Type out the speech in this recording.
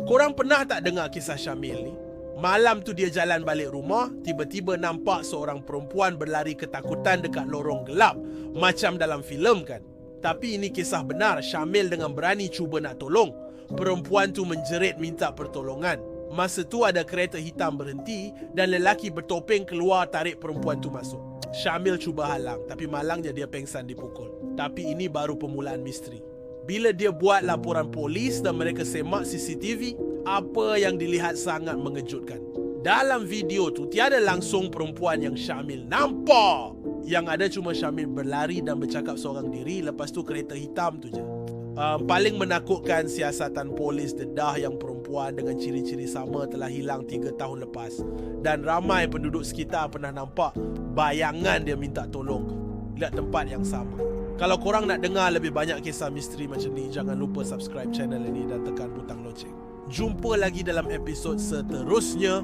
Korang pernah tak dengar kisah Syamil ni? Malam tu dia jalan balik rumah, tiba-tiba nampak seorang perempuan berlari ketakutan dekat lorong gelap. Macam dalam filem kan? Tapi ini kisah benar, Syamil dengan berani cuba nak tolong. Perempuan tu menjerit minta pertolongan. Masa tu ada kereta hitam berhenti dan lelaki bertopeng keluar tarik perempuan tu masuk. Syamil cuba halang tapi malangnya dia pengsan dipukul. Tapi ini baru permulaan misteri. Bila dia buat laporan polis dan mereka semak CCTV, apa yang dilihat sangat mengejutkan. Dalam video tu tiada langsung perempuan yang Syamil nampak. Yang ada cuma Syamil berlari dan bercakap seorang diri lepas tu kereta hitam tu je. Uh, paling menakutkan siasatan polis dedah yang perempuan dengan ciri-ciri sama telah hilang 3 tahun lepas dan ramai penduduk sekitar pernah nampak bayangan dia minta tolong lihat tempat yang sama. Kalau korang nak dengar lebih banyak kisah misteri macam ni, jangan lupa subscribe channel ini dan tekan butang loceng. Jumpa lagi dalam episod seterusnya.